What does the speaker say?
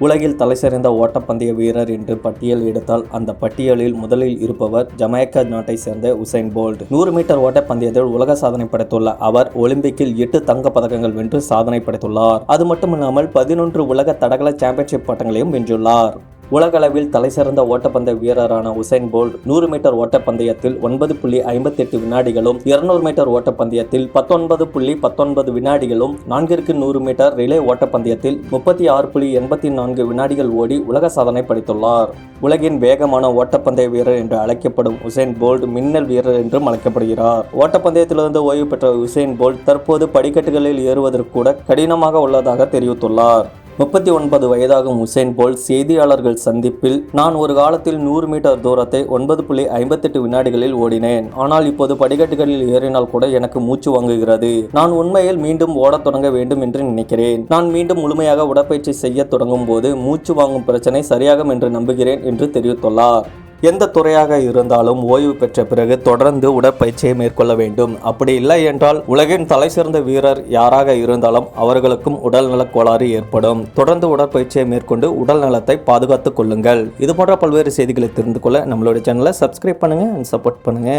உலகில் தலைசிறந்த ஓட்டப்பந்தய வீரர் என்று பட்டியல் எடுத்தால் அந்த பட்டியலில் முதலில் இருப்பவர் ஜமைக்கா நாட்டை சேர்ந்த உசைன் போல்ட். நூறு மீட்டர் ஓட்டப்பந்தயத்தில் உலக சாதனை படைத்துள்ள அவர் ஒலிம்பிக்கில் எட்டு தங்க பதக்கங்கள் வென்று சாதனை படைத்துள்ளார். அது மட்டுமில்லாமல் பதினொன்று உலக தடகள சாம்பியன்ஷிப் பட்டங்களையும் வென்றுள்ளார். உலகளவில் தலைசிறந்த ஓட்டப்பந்தய வீரரான உசைன் போல்ட் நூறு மீட்டர் ஓட்டப்பந்தயத்தில் ஒன்பது புள்ளி ஐம்பத்தெட்டு வினாடிகளும் இருநூறு மீட்டர் ஓட்டப்பந்தயத்தில் பத்தொன்பது புள்ளி பத்தொன்பது வினாடிகளும் நான்கிற்கு நூறு மீட்டர் ரிலே ஓட்டப்பந்தயத்தில் முப்பத்தி ஆறு புள்ளி எண்பத்தி நான்கு வினாடிகள் ஓடி உலக சாதனை படைத்துள்ளார். உலகின் வேகமான ஓட்டப்பந்தய வீரர் என்று அழைக்கப்படும் உசைன் போல்ட் மின்னல் வீரர் என்றும் அழைக்கப்படுகிறார். ஓட்டப்பந்தயத்திலிருந்து ஓய்வு பெற்ற உசைன் போல்ட் தற்போது படிக்கட்டுகளில் ஏறுவதற்கு கூட கடினமாக உள்ளதாக தெரிவித்துள்ளார். முப்பத்தி ஒன்பது வயதாகும் உசேன் போல் செய்தியாளர்கள் சந்திப்பில் நான் ஒரு காலத்தில் நூறு மீட்டர் தூரத்தை ஒன்பது புள்ளி ஐம்பத்தெட்டு வினாடிகளில் ஓடினேன். ஆனால் இப்போது படிக்கட்டுகளில் ஏறினால் கூட எனக்கு மூச்சு வாங்குகிறது. நான் உண்மையில் மீண்டும் ஓடத் தொடங்க வேண்டும் என்று நினைக்கிறேன். நான் மீண்டும் முழுமையாக உடற்பயிற்சி செய்ய தொடங்கும் போது மூச்சு வாங்கும் பிரச்சனை சரியாகும் என்று நம்புகிறேன் என்று தெரிவித்துள்ளார். எந்த துறையாக இருந்தாலும் ஓய்வு பெற்ற பிறகு தொடர்ந்து உடற்பயிற்சியை மேற்கொள்ள வேண்டும். அப்படி இல்லை என்றால் உலகின் தலை சிறந்த வீரர் யாராக இருந்தாலும் அவர்களுக்கும் உடல்நலக் கோளாறு ஏற்படும். தொடர்ந்து உடற்பயிற்சியை மேற்கொண்டு உடல் நலத்தை பாதுகாத்துக் கொள்ளுங்கள். இது போன்ற பல்வேறு செய்திகளை தெரிந்து கொள்ள நம்மளுடைய சேனலை சப்ஸ்கிரைப் பண்ணுங்க அண்ட் சப்போர்ட் பண்ணுங்க.